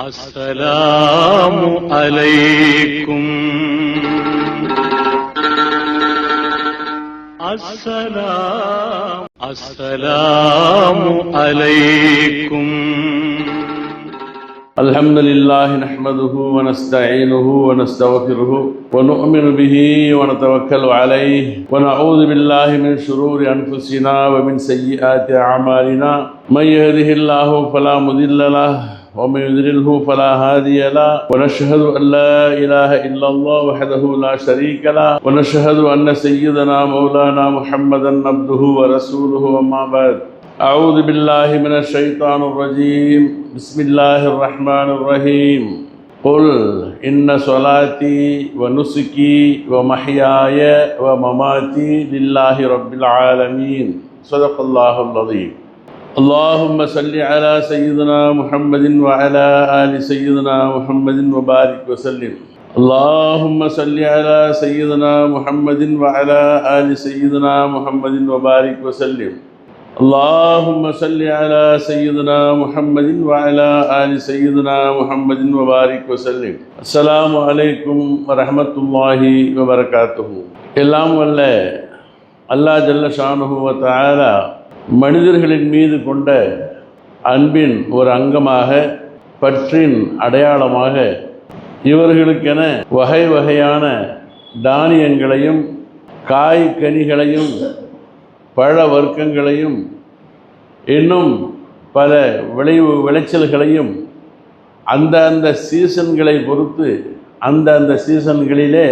السلام عليكم. السلام السلام عليكم. الحمد لله نحمده ونستعينه ونستغفره ونؤمن به ونتوكل عليه ونعوذ بالله من شرور أنفسنا ومن سيئات أعمالنا. من يهده الله فلا مضل له ومن يضلله فلا هادي له ونشهد أن لا إله إلا الله وحده لا شريك له ونشهد أن سيدنا مولانا محمدا عبده ورسوله أما بعد. أعوذ بالله من الشيطان الرجيم. بسم الله الرحمن الرحيم. قل إن صلاتي ونسكي ومحياي ومماتي لله رب العالمين. صدق الله العظيم. اللهم صل على سيدنا محمد وعلى آل سيدنا محمد وبارك وسلم. اللهم صل على سيدنا محمد وعلى آل سيدنا محمد وبارك وسلم. اللهم صل على سيدنا محمد وعلى آل سيدنا محمد وبارك وسلم. السلام علیکم ورحمۃ اللہ وبرکاتہ. علام اللہ اللہ جل شانہ و மனிதர்களின் மீது கொண்ட அன்பின் ஒரு அங்கமாக பற்றின் அடையாளமாக இவர்களுக்கென வகை வகையான தானியங்களையும் காய் கனிகளையும் பழ வர்க்கங்களையும் இன்னும் பல விளைவு விளைச்சல்களையும் அந்த அந்த சீசன்களை பொறுத்து அந்த அந்த சீசன்களிலே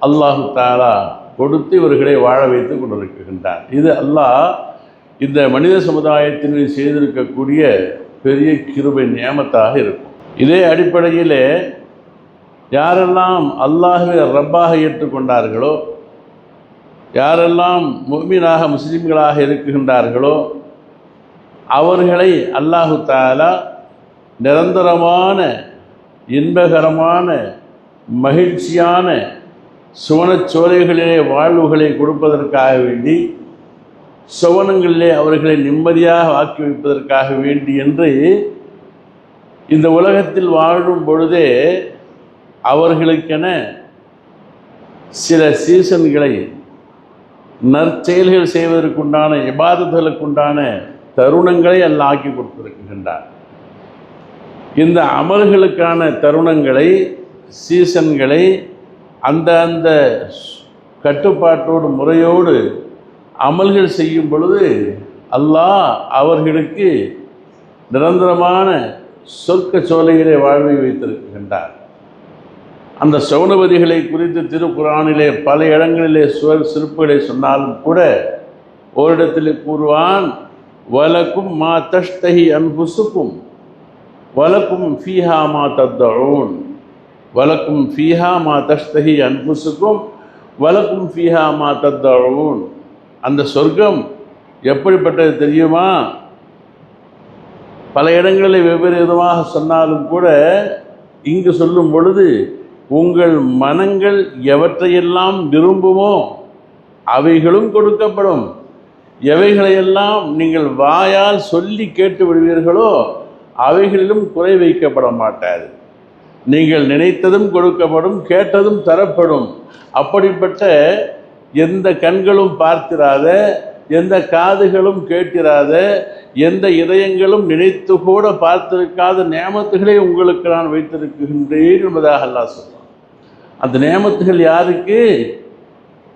அல்லாஹு தாலா கொடுத்து இவர்களை வாழ வைத்து கொண்டிருக்கின்றார் இது அல்லாஹ் இந்த மனித சமுதாயத்தின் செய்திருக்கக்கூடிய பெரிய கிருபை நியமத்தாக இருக்கும். இதே அடிப்படையிலே யாரெல்லாம் அல்லாஹுவை ரப்பாக ஏற்றுக்கொண்டார்களோ யாரெல்லாம் முக்மீனாக முஸ்லீம்களாக இருக்குகின்றார்களோ அவர்களை அல்லாஹு தாலா நிரந்தரமான இன்பகரமான மகிழ்ச்சியான சுவனச்சோலைகளிலே வாழ்வுகளை கொடுப்பதற்காக வேண்டி சுவனங்களிலே அவர்களை நிம்மதியாக ஆக்கி வைப்பதற்காக வேண்டி என்று இந்த உலகத்தில் வாழும் பொழுதே அவர்களுக்கென சில சீசன்களை நற்செயல்கள் செய்வதற்குண்டான இபாதர்களுக்குண்டான தருணங்களை அல்ல ஆக்கி கொடுத்திருக்கின்றார். இந்த அமல்களுக்கான தருணங்களை சீசன்களை அந்த அந்த கட்டுப்பாட்டோடு முறையோடு அமல்கள் செய்யும் பொழுது அல்லாஹ் அவர்களுக்கு நிரந்தரமான சொர்க்க சோலைகளை வாழ்வை வைத்திருக்கின்றார். அந்த சௌனபதிகளை குறித்து திருக்குறானிலே பல இடங்களிலே சுவர் சிறப்புகளை சொன்னாலும் கூட ஓரிடத்தில் கூறுவான் வலக்கும் மா தஷ்தகி அன்புசுக்கும் வலக்கும் ஃபீஹா மா தத்தோன் வலக்கும் ஃபீஹா மா தஷ்தகி அன்புசுக்கும் வலக்கும் ஃபீஹா மா தத்தோன் அந்த சொர்க்கம் எப்படிப்பட்டது தெரியுமா? பல இடங்களில் வெவ்வேறு விதமாக சொன்னாலும் கூட இங்கு சொல்லும் பொழுது உங்கள் மனங்கள் எவற்றையெல்லாம் விரும்புமோ அவைகளும் கொடுக்கப்படும். எவைகளையெல்லாம் நீங்கள் வாயால் சொல்லி கேட்டு விடுவீர்களோ அவைகளிலும் குறை வைக்கப்பட மாட்டாது. நீங்கள் நினைத்ததும் கொடுக்கப்படும் கேட்டதும் தரப்படும். அப்படிப்பட்ட எந்த கண்களும் பார்த்திராத எந்த காதுகளும் கேட்டிராத எந்த இதயங்களும் நினைத்து கூட பார்த்திருக்காத நேமத்துகளை உங்களுக்கு நான் வைத்திருக்கின்றேன் என்பதாக அல்லாஹ் சொல்றான் அந்த நேமத்துகள் யாருக்கு?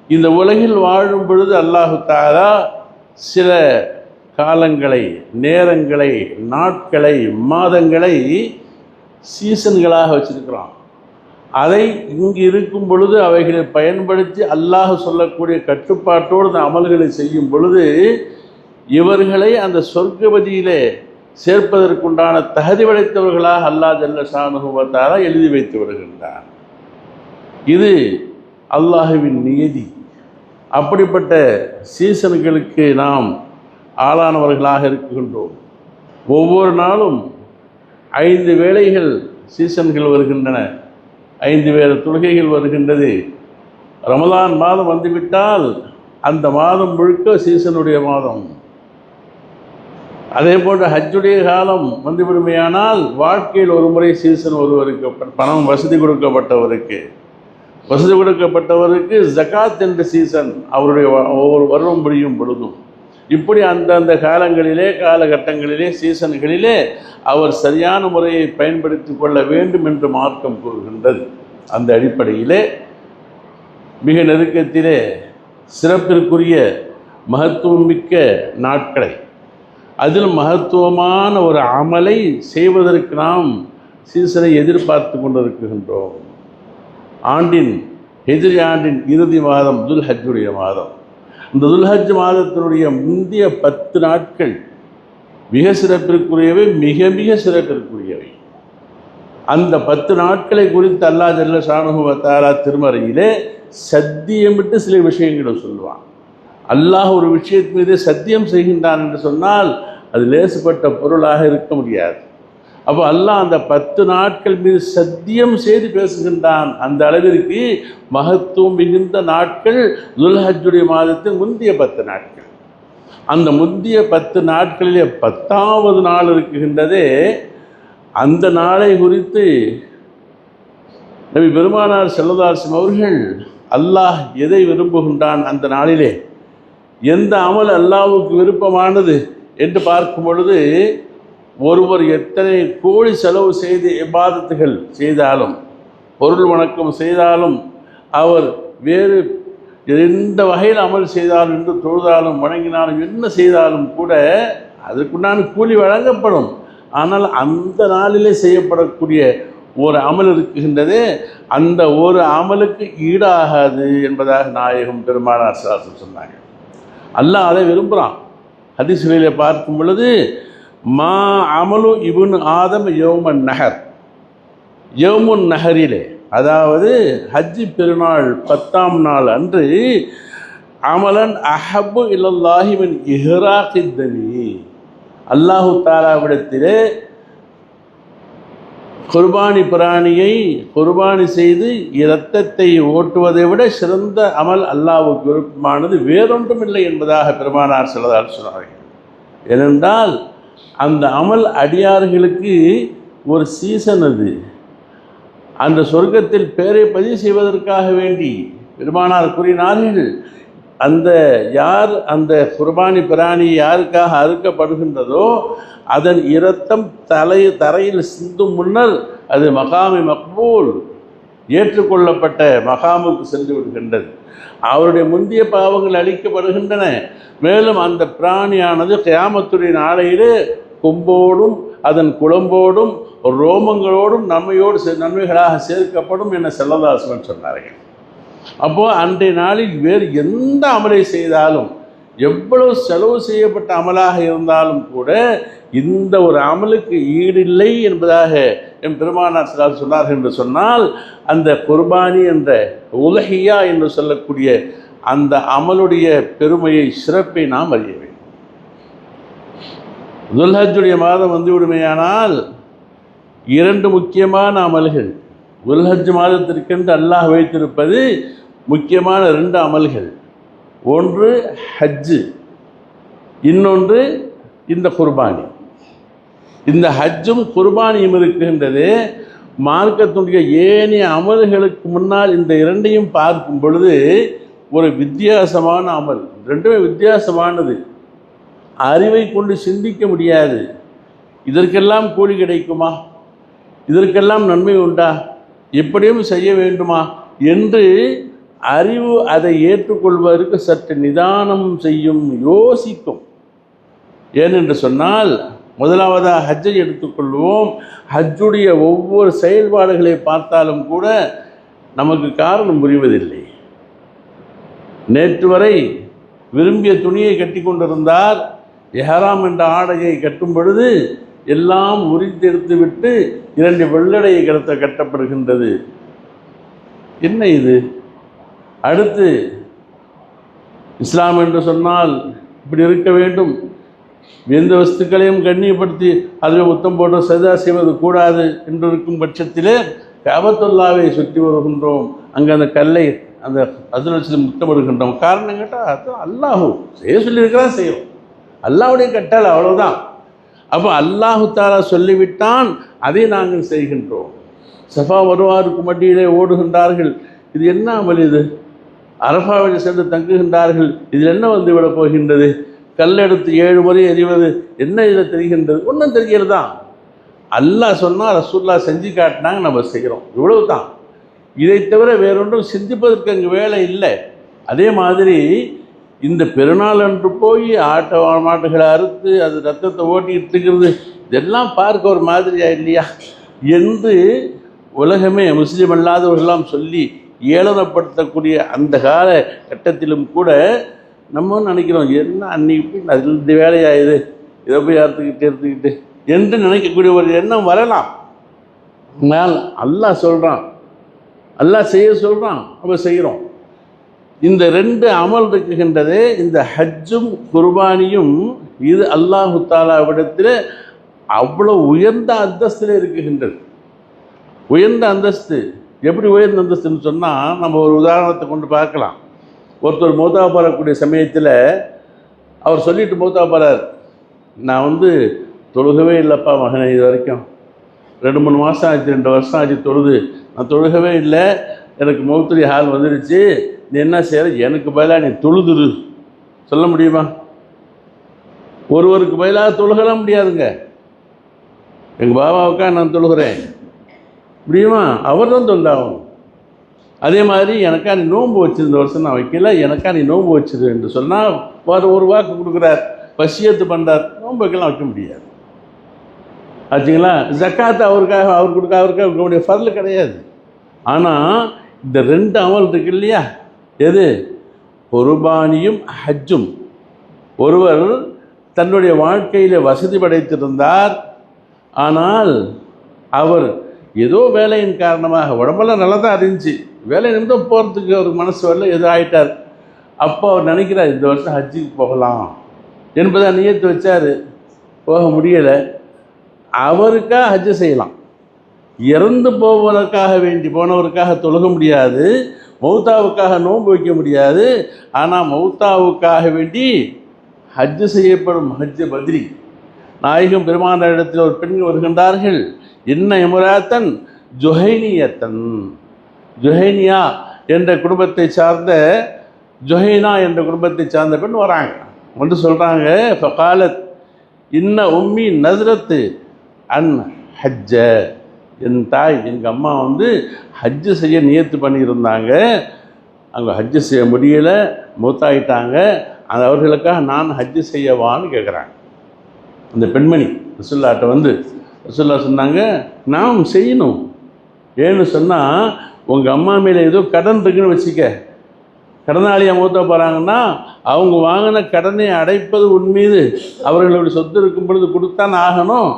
இந்த உலகில் வாழும் பொழுது அல்லாஹு தாரா சில காலங்களை நேரங்களை நாட்களை மாதங்களை சீசன்களாக வச்சிருக்கிறான். அதை இங்கு இருக்கும் பொழுது அவைகளை பயன்படுத்தி அல்லாஹ் சொல்லக்கூடிய கட்டுப்பாட்டோடு அந்த அமல்களை செய்யும் பொழுது இவர்களை அந்த சொர்க்கபதியிலே சேர்ப்பதற்குண்டான தகுதி படைத்தவர்களாக அல்லாஹ் ஜல்ல ஷானுகுவத்தாரா எழுதி வைத்து வருகின்றார் இது அல்லாஹுவின் நியதி. அப்படிப்பட்ட சீசன்களுக்கு நாம் ஆளானவர்களாக இருக்கின்றோம். ஒவ்வொரு நாளும் ஐந்து வேளைகள் சீசன்கள் வருகின்றன. ஐந்து வேறு தொழுகைகள் வருகின்றது. ரமலான் மாதம் வந்துவிட்டால் அந்த மாதம் முழுக்க சீசனுடைய மாதம். அதே போன்று ஹஜ்ஜுடைய காலம் வந்துவிடுமையானால் வாழ்க்கையில் ஒரு முறை சீசன் ஒருவருக்கு பணம் வசதி கொடுக்கப்பட்டவருக்கு. வசதி கொடுக்கப்பட்டவருக்கு ஜகாத் என்ற சீசன் அவருடைய ஒவ்வொரு வருடம் முடியும் பொழுதும். இப்படி அந்தந்த காலங்களிலே காலகட்டங்களிலே சீசன்களிலே அவர் சரியான முறையை பயன்படுத்தி கொள்ள வேண்டும் என்று மார்க்கம் கூறுகின்றது. அந்த அடிப்படையிலே மிக நெருக்கத்திலே சிறப்பிற்குரிய மகத்துவம் மிக்க நாட்களை அதில் மகத்துவமான ஒரு அமலை செய்வதற்கு நாம் சீசனை எதிர்பார்த்து கொண்டிருக்கின்றோம். ஆண்டின் எதிரி ஆண்டின் இறுதி மாதம் துல்ஹஜ்ஜுடைய மாதம். இந்த துல்ஹஜ் மாதத்தினுடைய முந்தைய பத்து நாட்கள் மிக சிறப்பிற்குரியவை மிக மிக சிறப்பிற்குரியவை. அந்த பத்து நாட்களை குறித்து அல்லா ஜல்ல ஷானுவத்தாலா திருமறையிலே சத்தியமிட்டு சில விஷயங்களை சொல்லுவான். அல்லாஹ் ஒரு விஷயத்தின் மீது சத்தியம் செய்கின்றான் என்று சொன்னால் அது லேசுப்பட்ட பொருளாக இருக்க முடியாது. அப்போ அல்லாஹ் அந்த பத்து நாட்கள் மீது சத்தியம் செய்து பேசுகின்றான். அந்த அளவிற்கு மகத்துவம் மிகுந்த நாட்கள் துல்ஹஜுடைய மாதத்தின் முந்தைய பத்து நாட்கள். அந்த முந்தைய பத்து நாட்களிலே பத்தாவது நாள் இருக்குகின்றதே அந்த நாளை குறித்து நபி பெருமானார் செல்லதாசம் அவர்கள் அல்லாஹ் எதை விரும்புகின்றான் அந்த நாளிலே? எந்த அமல் அல்லாவுக்கு விருப்பமானது? என்று பார்க்கும் பொழுது ஒருவர் எத்தனை கோடி செலவு செய்து இபாதத்துகள் செய்தாலும் பொருள் வணக்கம் செய்தாலும் அவர் வேறு எந்த வகையில் அமல் செய்தாலும் என்று தொழுதாலும் வணங்கினாலும் என்ன செய்தாலும் கூட அதற்குண்டான கூலி வழங்கப்படும். ஆனால் அந்த நாளிலே செய்யப்படக்கூடிய ஒரு அமல் இருக்கின்றது. அந்த ஒரு அமலுக்கு ஈடாகாது என்பதாக நாயகம் பெருமானார் சாசம் சொன்னாங்க அல்லாஹ் அதை விரும்புகிறான். ஹதீஸ்களிலே பார்க்கும் பொழுது மா அமலு இபுன் ஆதம் யோமன் நகர் யோமுன் நகரிலே அதாவது ஹஜ்ஜி பெருநாள் பத்தாம் நாள் அன்று அமலன் அஹபு இல்லல்லாஹிமின் இஹ்ராக்கித்தனி அல்லாஹு தாலாவிடத்திலே குர்பானி பிராணியை குர்பானி செய்து இரத்தத்தை ஓட்டுவதை விட சிறந்த அமல் அல்லாஹ்வுக்கு விருப்பமானது. வேறொன்றும் இல்லை என்பதாக பெருமானார் சிலதால் சொன்னார்கள். ஏனென்றால் அந்த அமல் அடியார்களுக்கு ஒரு சீசன் அது. அந்த சொர்க்கத்தில் பேரை பதிவு செய்வதற்காக வேண்டி பெருமானார் கூறினார்கள் அந்த யார் அந்த குர்பானி பிராணி யாருக்காக அறுக்கப்படுகின்றதோ அதன் இரத்தம் தலை தரையில் சிந்தும் முன்னர் அது மகாமி மக்பூல். ஏற்றுக்கொள்ளப்பட்ட மகாமுக்கு சென்று விடுகின்றது. அவருடைய முந்தைய பாவங்கள் அளிக்கப்படுகின்றன மேலும் அந்த பிராணியானது கியாமத்துடைய நாளையிலே கொம்போடும் அதன் குழம்போடும் ரோமங்களோடும் நன்மையோடு நன்மைகளாக சேர்க்கப்படும் என செல்லதாசன் சொன்னார்கள். அப்போ அன்றைய நாளில் வேறு எந்த அமலை செய்தாலும் எவ்வளவு செலவு செய்யப்பட்ட அமலாக இருந்தாலும் கூட இந்த ஒரு அமலுக்கு ஈடில்லை என்பதாக என் பெருமானார் சிலார் சொன்னார்கள் என்று சொன்னால் அந்த குர்பானி என்ற உலகியா என்று சொல்லக்கூடிய அந்த அமலுடைய பெருமையை சிறப்பை நாம் அறிய வேண்டும். துல்ஹஜுடைய மாதம் வந்துவிடுமையானால் இரண்டு முக்கியமான அமல்கள். உல்ஹஜ் மாதத்திற்கென்று அல்லாஹ் வைத்திருப்பது முக்கியமான ரெண்டு அமல்கள். ஒன்று ஹஜ்ஜு இன்னொன்று இந்த குர்பானி. இந்த ஹஜ்ஜும் குர்பானியும் இருக்கின்றது. மார்க்கத்துடைய ஏனைய அமல்களுக்கு முன்னால் இந்த இரண்டையும் பார்க்கும் பொழுது ஒரு வித்தியாசமான அமல். ரெண்டுமே வித்தியாசமானது. அறிவை கொண்டு சிந்திக்க முடியாது. இதற்கெல்லாம் கூலி கிடைக்குமா? இதற்கெல்லாம் நன்மை உண்டா? எப்படியும் செய்ய வேண்டுமா? என்று அறிவு அதை ஏற்றுக்கொள்வதற்கு சற்று நிதானம் செய்யும் யோசிக்கும். ஏனென்று சொன்னால் முதலாவதாக ஹஜ்ஜை எடுத்துக்கொள்வோம். ஹஜ்ஜுடைய ஒவ்வொரு செயல்பாடுகளை பார்த்தாலும் கூட நமக்கு காரணம் புரிவதில்லை. நேற்று வரை விரும்பிய துணியை கட்டி கொண்டிருந்தார். எஹராம் என்ற ஆடையை கட்டும் பொழுது எல்லாம் உரித்தெடுத்து விட்டு இரண்டு வெள்ளடையை கடத்த கட்டப்படுகின்றது. என்ன இது? அடுத்து இஸ்லாம் என்று சொன்னால் இப்படி இருக்க வேண்டும். எந்த வஸ்துக்களையும் கண்ணியப்படுத்தி அதில் முத்தம் போட்டு சஜா செய்வது கூடாது என்று இருக்கும் பட்சத்திலே காபத்துல்லாவை சுற்றி வருகின்றோம். அங்கே அந்த கல்லை அந்த அதில் முத்தமிடுகின்றோம். காரணம் கேட்டால் அது அல்லாஹூ. செய்ய சொல்லியிருக்கிறான் செய்யும் அல்லாவுடைய கட்டால் அவ்வளவுதான். அப்போ அல்லாஹு தாலா சொல்லிவிட்டான் அதை நாங்கள் செய்கின்றோம். சஃபா வருவாருக்கு மட்டியிலே ஓடுகின்றார்கள். இது என்ன அமல் இது? அரபாவில் சென்று தங்குகின்றார்கள். இதில் என்ன வந்து விட போகின்றது? கல்லெடுத்து ஏழு முறை எறிவது என்ன இதில் தெரிகின்றது? ஒன்றும் தெரிகிறது? தான் அல்லாஹ் சொன்னால் ரசூல்லா செஞ்சு காட்டினாங்க நம்ம செய்கிறோம். இவ்வளவு தான் இதை தவிர வேறொன்றும் சிந்திப்பதற்கு அங்கே வேலை இல்லை. அதே மாதிரி இந்த பெருநாள் அன்று போய் ஆட்ட மாட்டுகளை அறுத்து அது ரத்தத்தை ஓட்டிக்கிட்டு இருக்கிறது இதெல்லாம் பார்க்க ஒரு மாதிரியா இல்லையா? என்று உலகமே முஸ்லீம் அல்லாதவர்களெல்லாம் சொல்லி ஏளனப்படுத்தக்கூடிய அந்த கால கட்டத்திலும் கூட நம்ம நினைக்கிறோம். என்ன அன்னைக்கு போய் அதில் இந்த வேலையாயுது? இதை போய் அறுத்துக்கிட்டு எடுத்துக்கிட்டு என்று நினைக்கக்கூடிய ஒரு எண்ணம் வரலாம். ஆனால் அல்லாஹ் சொல்கிறான் அல்லாஹ் செய்ய சொல்கிறான் நம்ம செய்கிறோம் இந்த ரெண்டு அமல் இருக்குகின்றது. இந்த ஹஜ்ஜும் குர்பானியும் இது அல்லாஹு தாலாவிடத்தில் அவ்வளோ உயர்ந்த அந்தஸ்தில் இருக்குகின்றது. உயர்ந்த அந்தஸ்து. எப்படி உயர்ந்த அந்தஸ்துன்னு சொன்னால் நம்ம ஒரு உதாரணத்தை கொண்டு பார்க்கலாம். ஒருத்தர் மௌத்தா பாரக்கூடிய சமயத்தில் அவர் சொல்லிட்டு மௌத்தா போகிறார் நான் வந்து தொழுகவே இல்லைப்பா மகனே இது வரைக்கும். ரெண்டு மூணு மாதம் ஆச்சு ரெண்டு வருஷம் ஆச்சு தொழுது. நான் தொழுகவே இல்லை. எனக்கு மௌத்துரி ஹால் வந்துடுச்சு நீ என்ன செய்யற எனக்கு பதிலாக நீ தொழுதுரு. சொல்ல முடியுமா? ஒருவருக்கு பதிலாக தொழுகலாம் முடியாதுங்க. எங்கள் பாபாவுக்கா நான் தொழுகிறேன். முடியுமா? அவர் தான் தொல்லாகும் அதே மாதிரி எனக்கா நீ நோன்பு வச்சிருந்த வருஷம் நான் வைக்கல எனக்கா நீ நோன்பு வச்சிரு என்று சொன்னால் வேறு ஒரு வாக்கு கொடுக்குறார் பசியத்து பண்ணுறார் நோன்பு வைக்கலாம் வைக்க முடியாது. ஆச்சுங்களா? ஜக்காத்து அவருக்காக அவர் கொடுக்க அவருக்காக அவருடைய ஃபர்ல் கிடையாது. ஆனால் இந்த ரெண்டு அமல் இருக்கு இல்லையா? எது? குர்பானியும் ஹஜ்ஜும். ஒருவர் தன்னுடைய வாழ்க்கையில் வசதி படைத்திருந்தார். ஆனால் அவர் ஏதோ வேலையின் காரணமாக உடம்பெல்லாம் நல்லா தான் இருந்துச்சு. வேலை நிமிடம் போகிறதுக்கு ஒரு மனசு வரல எது ஆயிட்டார். அப்போ அவர் நினைக்கிறார் இந்த வருஷம் ஹஜ்ஜுக்கு போகலாம். என்பதை நியத்து வச்சார். போக முடியலை. அவருக்காக ஹஜ்ஜு செய்யலாம். இறந்து போவதற்காக வேண்டி போனவருக்காக தொழுக முடியாது. மௌத்தாவுக்காக நோன்பு வைக்க முடியாது. ஆனால் மௌத்தாவுக்காக வேண்டி ஹஜ்ஜு செய்யப்படும் ஹஜ்ஜு பத்ரி. நாயகம் பெருமான இடத்தில் ஒரு பெண்கள் வருகின்றார்கள். என்ன எமுராத்தன் ஜொஹைனியத்தன். ஜொஹைனியா என்ற குடும்பத்தை சார்ந்த ஜொஹைனா என்ற குடும்பத்தை சார்ந்த பெண் வராங்க. வந்து சொல்கிறாங்க ஃபகாலத் இன்ன உம்மி நசரத்து அன் ஹஜ்ஜ. என் தாய் எங்கள் அம்மா வந்து ஹஜ்ஜு செய்ய நியத்து பண்ணியிருந்தாங்க. அவங்க ஹஜ்ஜு செய்ய முடியலை மூத்தாயிட்டாங்க. அந்த அவர்களுக்காக நான் ஹஜ்ஜு செய்யவான்னு கேட்குறாங்க அந்த பெண்மணி ரசுல்லாட்ட வந்து ரசுல்லா சொன்னாங்க நாம் செய்யணும். ஏன்னு சொன்னால் உங்கள் அம்மா மேலே ஏதோ கடன் இருக்குன்னு வச்சுக்க. கடனாளியாக மூத்த போகிறாங்கன்னா அவங்க வாங்கின கடனை அடைப்பது உன் மீது. அவர்களுடைய சொத்து இருக்கும் பொழுது கொடுத்தான் ஆகணும்.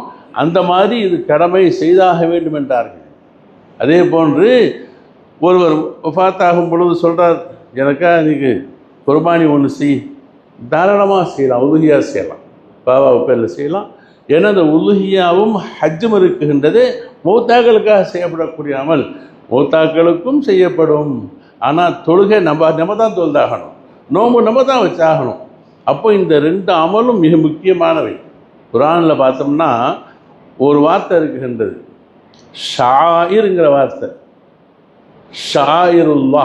அந்த மாதிரி இது கடமை செய்தாக வேண்டும் என்றார்கள். அதே போன்று ஒருவர் வஃபாத்தாகும் பொழுது சொல்கிறார் எனக்கா இன்னைக்கு குர்பானி ஒன்று செய். தாராளமாக செய்யலாம் உதுகியாக செய்யலாம். பாபா பேரில் செய்யலாம். ஏன்னா அந்த உலுகியாவும் ஹஜ்ஜும் இருக்குகின்றது மௌத்தாக்களுக்காக செய்யப்படக்கூடிய அமல் மௌத்தாக்களுக்கும் செய்யப்படும். ஆனால் தொழுகை நம்ம நம்ம தான் தொழுதாகணும். நோம்பு நம்ம தான் வச்சாகணும். அப்போ இந்த ரெண்டு அமலும் மிக முக்கியமானவை. குரானில் பார்த்தோம்னா ஒரு வார்த்தை இருக்குகின்றது ஷாயிருங்கிற வார்த்தை. ஷாயிருல்லா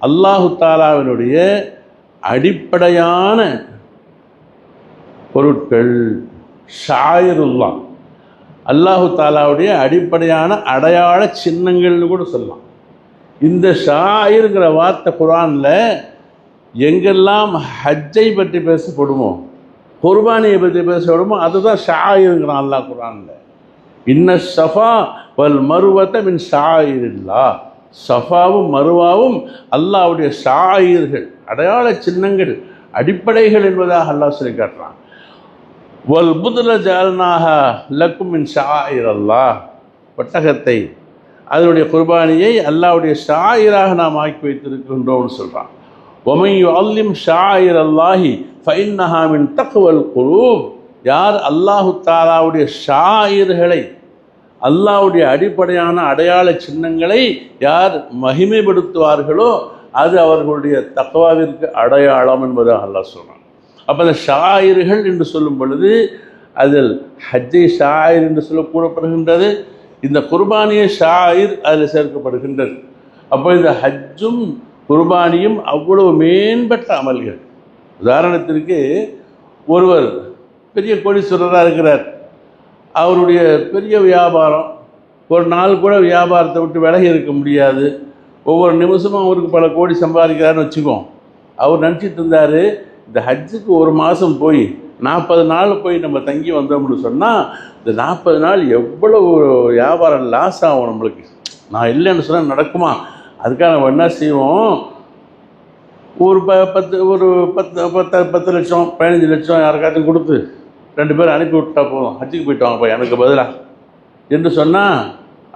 அல்லாஹு தாலாவினுடைய அடிப்படையான பொருட்கள். ஷாயிருல்லா அல்லாஹு தாலாவுடைய அடிப்படையான அடையாள சின்னங்கள்னு கூட சொல்லலாம். இந்த ஷாயிருங்கிற வார்த்தை குரானில் எங்கெல்லாம் ஹஜ்ஜை பற்றி பேசப்படுமோ குர்பானியை பற்றி பேசப்படுமோ அதுதான் ஷாயிருங்கிறான் அல்லாஹ் குரானில். இன்ன ஷஃபா வல் மருவத்தை மின் ஷாயிரில்லா. சஃபாவும் மருவாவும் அல்லாவுடைய ஷாயிர்கள் அடையாள சின்னங்கள் அடிப்படைகள் என்பதாக அல்லாஹ் சொல்லி காட்டுறான். வல் புதுல ஜால்னாக லக்கும் மின் ஷாயிர் அல்லாஹ். ஒட்டகத்தை அதனுடைய குர்பானியை அல்லாவுடைய ஷாயிராக நாம் ஆக்கி வைத்திருக்கின்றோம்னு சொல்கிறான் ஒமையு அல்லிம் ஷாயிர் அல்லாஹி ஃபைன்னஹா மின் தக்வல் குரூப் யார் அல்லாஹு தாலாவுடைய ஷாயிர்களை அல்லாவுடைய அடிப்படையான அடையாள சின்னங்களை யார் மகிமைப்படுத்துவார்களோ அது அவர்களுடைய தக்குவாவிற்கு அடையாளம் என்பதாக அல்லாஹ் சொல்கிறான் அப்போ அந்த ஷாயிர்கள் என்று சொல்லும் பொழுது அதில் ஹஜ்ஜை ஷாயிர் என்று சொல்ல கூறப்படுகின்றது இந்த குர்பானிய ஷாயிர் அதில் சேர்க்கப்படுகின்றது. அப்போ இந்த ஹஜ்ஜும் குர்பானியும் அவ்வளவு மேம்பட்ட அமல்கள். உதாரணத்திற்கு ஒருவர் பெரிய கோடீஸ்வரராக இருக்கிறார். அவருடைய பெரிய வியாபாரம் ஒரு நாள் கூட வியாபாரத்தை விட்டு விலகி இருக்க முடியாது. ஒவ்வொரு நிமிஷமும் அவருக்கு பல கோடி சம்பாதிக்கிறாருன்னு வச்சுக்கோம். அவர் நினச்சிட்டு இருந்தார் இந்த ஹஜ்ஜுக்கு ஒரு மாதம் போய் நாற்பது நாள் போய் நம்ம தங்கி வந்தோம்னு சொன்னால் இந்த நாற்பது நாள் எவ்வளவு வியாபாரம் லாஸ் ஆகும் நம்மளுக்கு. நான் இல்லைன்னு சொன்னால் நடக்குமா? அதுக்காக நம்ம என்ன செய்வோம்? ஒரு ப பத்து ஒரு பத்து பத்து பத்து லட்சம் பதினஞ்சு லட்சம் யாருக்காச்சும் கொடுத்து ரெண்டு பேரும் அனுப்பி விட்டா போதும். ஹஜ்ஜுக்கு போயிட்டு வாங்கப்பா எனக்கு பதிலாக என்று சொன்னால்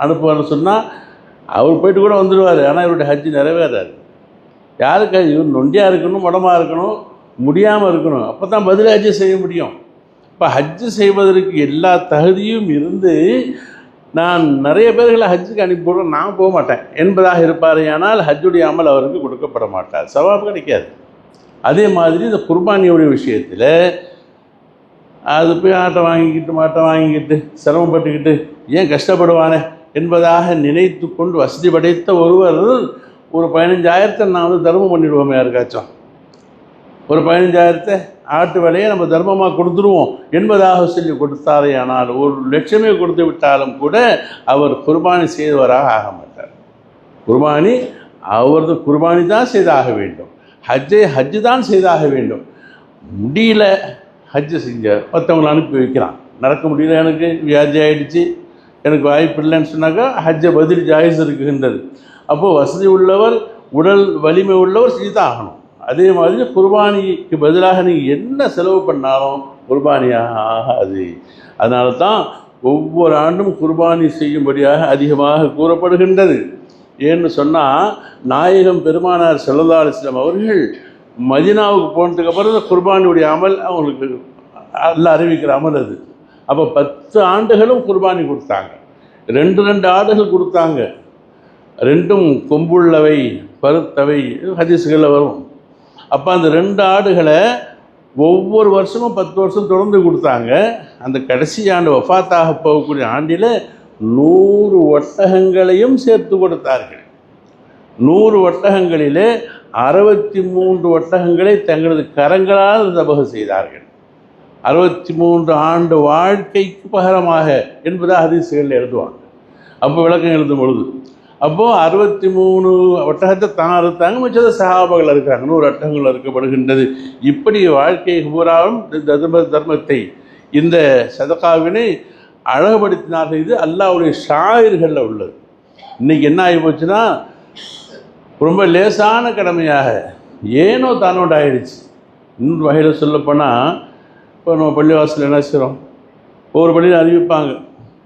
அனுப்புவார்னு சொன்னால் அவர் போயிட்டு கூட வந்துடுவார் ஆனால் இவருடைய ஹஜ்ஜு நிறைவேறாது. யாருக்கு? இவர் நொண்டியாக இருக்கணும் உடமாக இருக்கணும். முடியாமல் இருக்கணும். அப்போ தான் பதில் ஹஜ்ஜு செய்ய முடியும். இப்போ ஹஜ்ஜு செய்வதற்கு எல்லா தகுதியும் இருந்து நான் நிறைய பேர்களை ஹஜ்ஜுக்கு அனுப்பிவிடுறேன் நான் போக மாட்டேன். என்பதாக இருப்பார் ஆனால் ஹஜ்ஜுடைய அமல் அவருக்கு கொடுக்கப்பட மாட்டார். சவாப் கிடைக்காது. அதே மாதிரி இந்த குர்பானியுடைய விஷயத்தில் அது போய் ஆட்டை வாங்கிக்கிட்டு மாட்டை வாங்கிக்கிட்டு சிரமப்பட்டுக்கிட்டு ஏன் கஷ்டப்படுவானே என்பதாக நினைத்து கொண்டு வசதி படைத்த ஒருவர் ஒரு பதினஞ்சாயிரத்தை நான் வந்து தர்மம் பண்ணிவிடுவோமே யாருக்காச்சும். ஒரு பதினஞ்சாயிரத்தை ஆட்டு விலையை நம்ம தர்மமாக கொடுத்துருவோம் என்பதாக சொல்லி கொடுத்தாரே ஆனால் ஒரு லட்சமே கொடுத்து விட்டாலும் கூட அவர் குர்பானி செய்தவராக ஆக மாட்டார். குர்பானி அவரது குர்பானி தான் செய்தாக வேண்டும். ஹஜ்ஜை ஹஜ்ஜு தான் செய்தாக வேண்டும். முடியல ஹஜ்ஜு செஞ்ச மற்றவங்களை அனுப்பி வைக்கிறான். நடக்க முடியல எனக்கு வியாதி ஆகிடுச்சு எனக்கு வாய்ப்பு இல்லைன்னு சொன்னாக்கா ஹஜ்ஜை பதில் ஜாயிஸ் இருக்குகின்றது. அப்போது வசதி உள்ளவர் உடல் வலிமை உள்ளவர் செய்தாகணும். ஆகணும் அதே மாதிரி குர்பானிக்கு பதிலாக நீங்கள் என்ன செலவு பண்ணாலும் குர்பானியாக ஆகாது. அதனால தான் ஒவ்வொரு ஆண்டும் குர்பானி செய்யும்படியாக அதிகமாக கூறப்படுகின்றது. ஏன்னு சொன்னால் நாயகம் பெருமானார் ஸல்லல்லாஹு அலைஹி அவர்கள் மதினாவுக்கு போனதுக்கு அப்புறம் குர்பானியுடைய அமல் அவங்களுக்கு அல்ல அறிவிக்கிற அமல் அது. அப்போ பத்து ஆண்டுகளும் குர்பானி கொடுத்தாங்க. ரெண்டு ரெண்டு ஆடுகள் கொடுத்தாங்க. ரெண்டும் கொம்புள்ளவை பருத்தவை ஹதீஸுகளில் வரும். அப்போ அந்த ரெண்டு ஆடுகளை ஒவ்வொரு வருஷமும் பத்து வருஷம் தொடர்ந்து கொடுத்தாங்க. அந்த கடைசி ஆண்டு வஃபாத்தாக போகக்கூடிய ஆண்டில் நூறு ஒட்டகங்களையும் சேர்த்து கொடுத்தார்கள். நூறு ஒட்டகங்களிலே அறுபத்தி மூன்று ஒட்டகங்களை தங்களது கரங்களால் தபக செய்தார்கள். அறுபத்தி மூன்று ஆண்டு வாழ்க்கைக்கு பகரமாக என்பதாக அதிசயங்கள் எழுதுவாங்க. அப்போ விளக்கம் எழுதும் பொழுது அப்போது அறுபத்தி மூணு ஒட்டகத்தை தான் அறுத்தாங்க மிச்சத சகாபங்கள் இருக்கிறாங்க. நூறு ஒட்டகங்கள் அறுக்கப்படுகின்றது. இப்படி வாழ்க்கை பூராவும் இந்த தர்ம தர்மத்தை இந்த சதகாவினை அழகுபடுத்தினார்கள். இது அல்லாவுடைய ஷாயிர்களில் உள்ளது. இன்றைக்கி என்ன ஆகி போச்சுன்னா ரொம்ப லேசான கடமையாக ஏனோ தானோட ஆயிடுச்சு. இன்னொரு வகையில் சொல்லப்போனால் இப்போ நம்ம பள்ளிவாசல் என்ன செய்கிறோம் ஒவ்வொரு பள்ளியில் அறிவிப்பாங்க.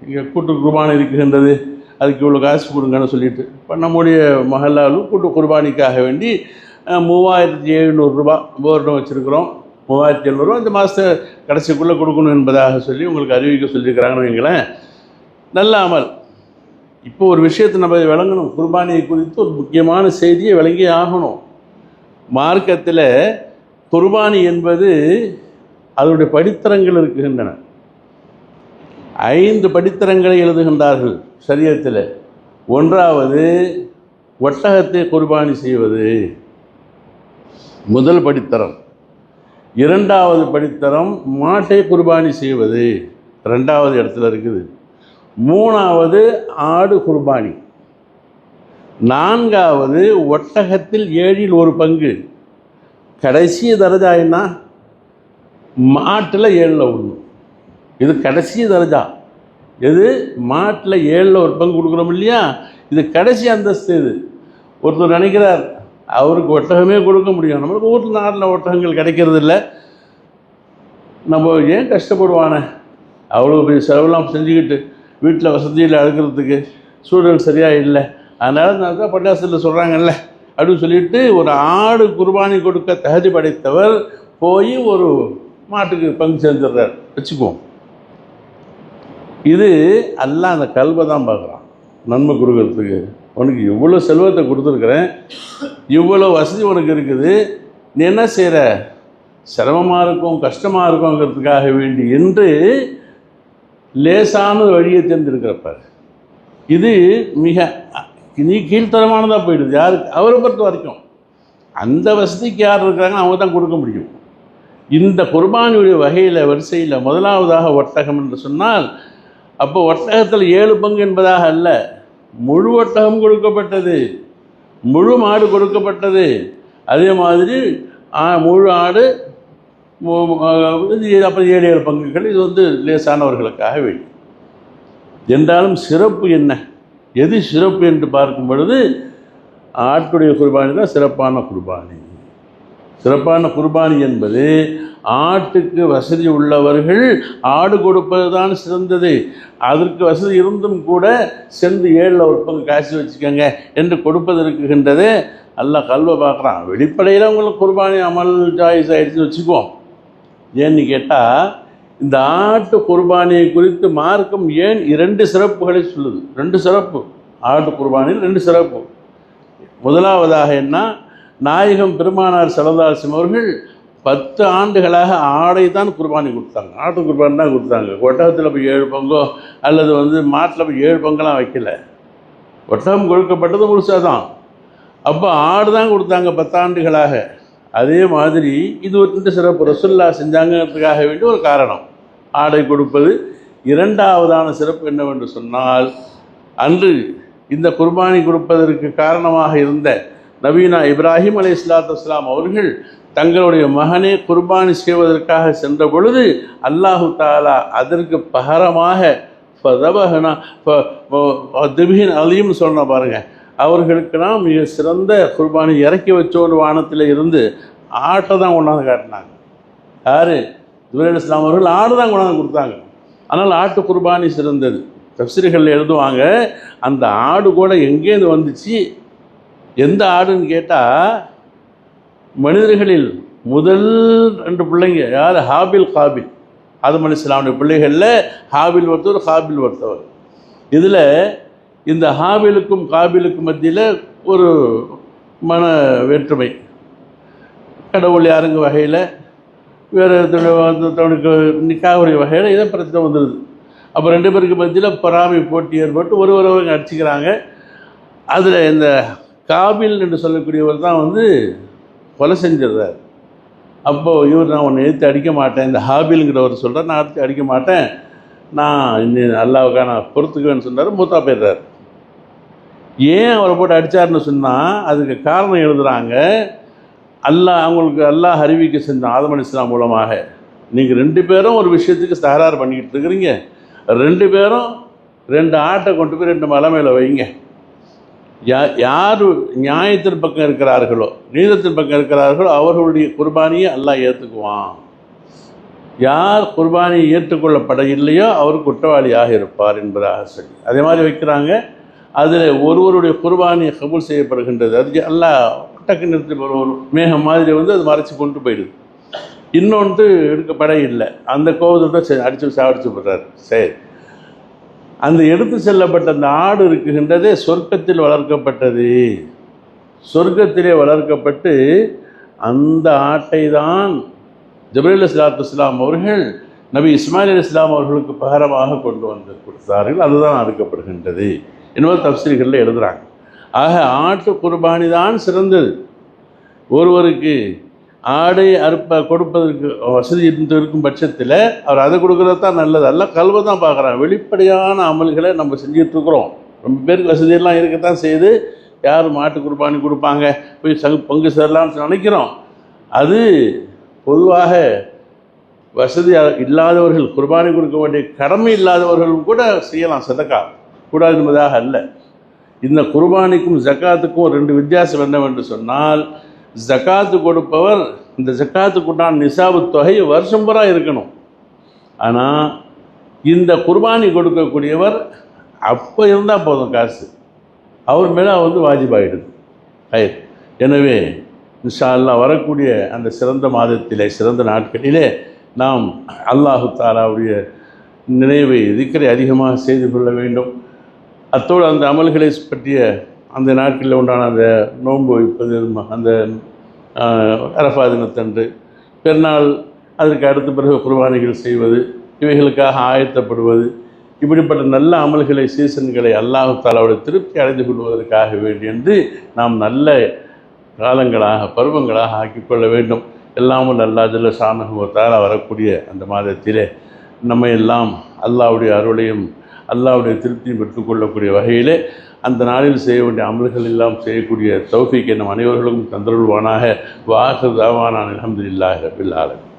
இங்கே கூட்டு குர்பானை இருக்கின்றது. அதுக்கு இவ்வளோ காசு கொடுங்கன்னு சொல்லிட்டு இப்போ நம்முடைய மகளாலும் கூட்டு குர்பானிக்காக வேண்டி மூவாயிரத்தி எழுநூறுரூபா போர்டம் வச்சுருக்குறோம். மூவாயிரத்தி எழுநூறுவா இந்த மாதத்தை கடைசிக்குள்ளே கொடுக்கணும் என்பதாக சொல்லி உங்களுக்கு அறிவிக்க சொல்லியிருக்கிறாங்கன்னு வைங்களேன். நல்ல அமல் இப்போ ஒரு விஷயத்தை நம்ம விளங்கணும். குர்பானியை குறித்து ஒரு முக்கியமான செய்தியை விளங்கி ஆகணும். மார்க்கத்தில் குர்பானி என்பது அதனுடைய படித்தரங்கள் இருக்கின்றன. ஐந்து படித்தரங்களை எழுதுகின்றார்கள் சரியத்தில் ஒன்றாவது ஒட்டகத்தை குர்பானி செய்வது. முதல் படித்தரம். இரண்டாவது படித்தரம் மாட்டை குர்பானி செய்வது. ரெண்டாவது இடத்துல இருக்குது. மூணாவது ஆடு குர்பானி. நான்காவது ஒட்டகத்தில் ஏழில் ஒரு பங்கு. கடைசி தரஜாயின்னா மாட்டில் ஏழில் ஒன்று இது கடைசி தரஜா. எது? மாட்டில் ஏழில் ஒரு பங்கு கொடுக்குறோம் இல்லையா? இது கடைசி அந்தஸ்து இது. ஒருத்தர் நினைக்கிறார் அவருக்கு ஒட்டகமே கொடுக்க முடியும். நம்மளுக்கு ஊரில் நாட்டில் ஒட்டகங்கள் கிடைக்கிறது இல்லை. நம்ம ஏன் கஷ்டப்படுவானே? அவ்வளோ பெரிய செலவெல்லாம் செஞ்சுக்கிட்டு வீட்டில் வசதியில் அழுக்கிறதுக்கு சூழல் சரியாக இல்லை. அதனால் நான் தான் பட்டாசத்தில் சொல்கிறாங்கல்ல அப்படின்னு சொல்லிட்டு ஒரு ஆடு குர்பானி கொடுக்க தகுதி படைத்தவர் போய் ஒரு மாட்டுக்கு பங்கு சேர்ந்துடுறார். வச்சுக்குவோம். இது எல்லாம் அந்த கல்வை தான் பார்க்குறான். நன்மை கொடுக்கறதுக்கு. உனக்கு இவ்வளோ செல்வத்தை கொடுத்துருக்குறேன் இவ்வளோ வசதி உனக்கு இருக்குது நீ என்ன செய்கிற சிரமமாக இருக்கும் கஷ்டமாக இருக்குங்கிறதுக்காக வேண்டி என்று லேசான வழியை தேர்ந்தெடுக்கிறப்பார் இது மிக நீ கீழ்த்தரமானதாக போயிடுது. யாருக்கு? அவரை பொறுத்த வரைக்கும். அந்த வசதிக்கு யார் இருக்கிறாங்க அவங்க தான் கொடுக்க முடியும். இந்த குர்பானியுடைய வகையில் வரிசையில் முதலாவதாக ஒட்டகம் என்று சொன்னால் அப்போ ஒட்டகத்தில் ஏழு பங்கு என்பதாக அல்ல. முழு ஒட்டகம் கொடுக்கப்பட்டது. முழு மாடு கொடுக்கப்பட்டது. அதே மாதிரி முழு ஆடு அப்புறம் ஏழு ஏழு பங்குகள். இது வந்து லேசானவர்களுக்காக வேண்டும். என்றாலும் சிறப்பு என்ன? எது சிறப்பு என்று பார்க்கும் பொழுது ஆட்டுடைய குர்பானி தான் சிறப்பான குர்பானி. சிறப்பான குர்பானி என்பது ஆட்டுக்கு வசதி உள்ளவர்கள் ஆடு கொடுப்பது தான் சிறந்தது. அதற்கு வசதி இருந்தும் கூட சென்று ஏழில் ஒரு பங்கு காசு வச்சுக்கோங்க என்று கொடுப்பது இருக்குகின்றது. எல்லாம் கல்வை பார்க்குறான். வெளிப்படையில் உங்களுக்கு குர்பானி அமல் ஜாயிஸ் ஆயிடுச்சுன்னு வச்சுக்குவோம். ஏன்னு கேட்டால் இந்த ஆட்டு குர்பானியை குறித்து மார்க்கம் ஏன் இரண்டு சிறப்புகளை சொல்லுது? ரெண்டு சிறப்பு. ஆட்டு குர்பானியில் ரெண்டு சிறப்பு. முதலாவதாக என்ன? நாயகம் பெருமானார் சரதாசிம் அவர்கள் பத்து ஆண்டுகளாக ஆடை தான் குர்பானி கொடுத்தாங்க. ஆட்டு குர்பானி தான் கொடுத்தாங்க. ஒட்டகத்தில் போய் ஏழு பங்கோ அல்லது வந்து மாட்டில் போய் ஏழு பங்கெல்லாம் வைக்கல. ஒட்டகம் கொடுக்கப்பட்டது முழுசாக தான். அப்போ ஆடு தான் கொடுத்தாங்க பத்தாண்டுகளாக அதே மாதிரி இது ஒரு சிறப்பு. ரசுல்லா செஞ்சாங்கிறதுக்காக வேண்டிய ஒரு காரணம். ஆடை கொடுப்பது இரண்டாவதான சிறப்பு என்னவென்று சொன்னால் அன்று இந்த குர்பானி கொடுப்பதற்கு காரணமாக இருந்த நவீனா இப்ராஹிம் அலை இஸ்லாத்து இஸ்லாம் அவர்கள் தங்களுடைய மகனை குர்பானி செய்வதற்காக சென்ற பொழுது அல்லாஹு தாலா அதற்கு பகரமாக திபின் அலியும் சொன்ன பாருங்க. அவர்களுக்கெல்லாம் மிக சிறந்த குர்பானி இறக்கி வச்சோன்னு வானத்தில் இருந்து ஆட்டை தான் கொண்டாந்து காட்டினாங்க. யார்? துபைல் இஸ்லாம் அவர்கள் ஆடு தான் கொண்டாந்து கொடுத்தாங்க. ஆனால் ஆட்டு குர்பானி சிறந்தது. தப்சிரிகளில் எழுதுவாங்க அந்த ஆடு கூட எங்கேருந்து வந்துச்சு? எந்த ஆடுன்னு கேட்டால் மனிதர்களில் முதல் ரெண்டு பிள்ளைங்க யார்? ஹாபில் காபில். ஆதம் அலி இஸ்லாமுடைய பிள்ளைகளில் ஹாபில் ஒருத்தவர் ஹாபில் ஒருத்தவர். இதில் இந்த ஹாபிலுக்கும் காபிலுக்கும் மத்தியில் ஒரு மன வேற்றுமை. கடவுள் யாருங்க வகையில்? வேறு தனக்கு நிக்காவுடைய வகையில் இதை பிரச்சனை வந்துடுது அப்போ ரெண்டு பேருக்கு மத்தியில் பொறாமை போட்டி ஏற்பட்டு ஒரு ஒருவங்க அடிச்சுக்கிறாங்க. அதில் இந்த காபில் என்று சொல்லக்கூடியவர் தான் வந்து கொலை செஞ்சிடுறாரு அப்போது இவர் நான் உன்னை எடுத்து அடிக்க மாட்டேன். இந்த ஹாபிலுங்கிறவர் சொல்கிறார் நான் எடுத்து அடிக்க மாட்டேன். நான் இன்னும் அல்லாவுக்கான நான் பொறுத்துக்குவேன்னு சொன்னார் மூத்தா போயிடுறார். ஏன் அவரை போட்டு அடித்தார்னு சொன்னால் அதுக்கு காரணம் எழுதுகிறாங்க அல்லாஹ் அவங்களுக்கு அல்லாஹ் அறிவிக்க செஞ்சான் ஆதமன் இஸ்லாம் மூலமாக. நீங்கள் ரெண்டு பேரும் ஒரு விஷயத்துக்கு தகராறு பண்ணிக்கிட்டு இருக்கிறீங்க. ரெண்டு பேரும் ரெண்டு ஆட்டை கொண்டு போய் ரெண்டு மலை மேலே வைங்க. யார் நியாயத்தின் பக்கம் இருக்கிறார்களோ நீதத்தின் பக்கம் இருக்கிறார்களோ அவர்களுடைய குர்பானியை அல்லாஹ் ஏற்றுக்குவான் யார் குர்பானியை ஏற்றுக்கொள்ளப்பட இல்லையோ அவர் குற்றவாளியாக இருப்பார் என்பதாக சொல்லி. அதே மாதிரி வைக்கிறாங்க அதில் ஒருவருடைய குர்பானி கபூல் செய்யப்படுகின்றது. அது எல்லா டக்கு நிறுத்தி ஒரு ஒரு மேகம் மாதிரி வந்து அது மறைச்சி கொண்டு போயிடுது. இன்னொன்று எடுக்கப்பட இல்லை. அந்த கோபத்தை சரி அடித்து சாடிச்சு போடுறாரு. சரி. அந்த எடுத்து செல்லப்பட்ட அந்த ஆடு இருக்குகின்றதே சொர்க்கத்தில் வளர்க்கப்பட்டது. சொர்க்கத்திலே வளர்க்கப்பட்டு அந்த ஆட்டை தான் ஜபரீல் இஸ்லாத்து இஸ்லாம் அவர்கள் நபி இஸ்மாயில் இஸ்லாம் அவர்களுக்கு பகரமாக கொண்டு வந்து கொடுத்தார்கள். அதுதான் அறுக்கப்படுகின்றது என்பது தப்சீல்களில் எழுதுகிறாங்க ஆக ஆட்டு குர்பானி தான் சிறந்தது. ஒருவருக்கு ஆடை அறுப்ப கொடுப்பதற்கு வசதி இருந்து இருக்கும் பட்சத்தில் அவர் அதை கொடுக்குறது தான் நல்லது. அல்ல கல்வை தான் பார்க்குறான். வெளிப்படையான அமல்களை நம்ம செஞ்சுட்டு இருக்கிறோம். ரொம்ப பேருக்கு வசதியெல்லாம் இருக்கத்தான் செய்து யார் மாட்டு குர்பானி கொடுப்பாங்க. போய் சங்கு பங்கு சேரலாம்னு நினைக்கிறோம். அது பொதுவாக வசதி இல்லாதவர்கள் குர்பானி கொடுக்க வேண்டிய கடமை இல்லாதவர்களும் கூட செய்யலாம். சதக்கா. கூடாது என்பதாக அல்ல. இந்த குர்பானிக்கும் ஜக்காத்துக்கும் ரெண்டு வித்தியாசம் என்னவென்று சொன்னால் ஜக்காத்து கொடுப்பவர் இந்த ஜக்காத்துக்குண்டான நிசாபு தொகை வருஷம் பூரா இருக்கணும். ஆனால் இந்த குர்பானி கொடுக்கக்கூடியவர் அப்போ இருந்தால் போதும் காசு. அவர் மேலே வந்து வாஜிபாயிடுது. ஐயர் எனவே இன்ஷா அல்லாஹ் வரக்கூடிய அந்த சிறந்த மாதத்திலே சிறந்த நாட்களிலே நாம் அல்லாஹு தாலாவுடைய நினைவை திக்கரை அதிகமாக செய்து கொள்ள வேண்டும். அத்தோடு அந்த அமல்களை பற்றிய அந்த நாட்களில் உண்டான அந்த நோன்பு வைப்பது அந்த அரபா அரஃபா தினத்தன்று. பெருநாள் அதற்கு அடுத்த பிறகு குர்பானிகள் செய்வது இவைகளுக்காக ஆயத்தப்படுவது இப்படிப்பட்ட நல்ல அமல்களை சீசன்களை அல்லாஹு தாலாவுடைய திருப்தி அடைந்து கொள்வதற்காக வேண்டி என்று நாம் நல்ல காலங்களாக பருவங்களாக ஆக்கிக்கொள்ள வேண்டும். எல்லாமும் அல்லா ஜல்ல சானகுவத்தால் வரக்கூடிய அந்த மாதத்திலே நம்ம எல்லாம் அல்லாவுடைய அருளையும் அல்லாவுடைய திருப்தியும் பெற்றுக்கொள்ளக்கூடிய வகையிலே அந்த நாளில் செய்ய வேண்டிய அமல்கள் எல்லாம் செய்யக்கூடிய தௌஃபிக் நம் அனைவர்களுக்கும் தந்தருள்வானாக. வாசதாவான அலமதுல்லாஹ் ரபில் ஆலமீன்.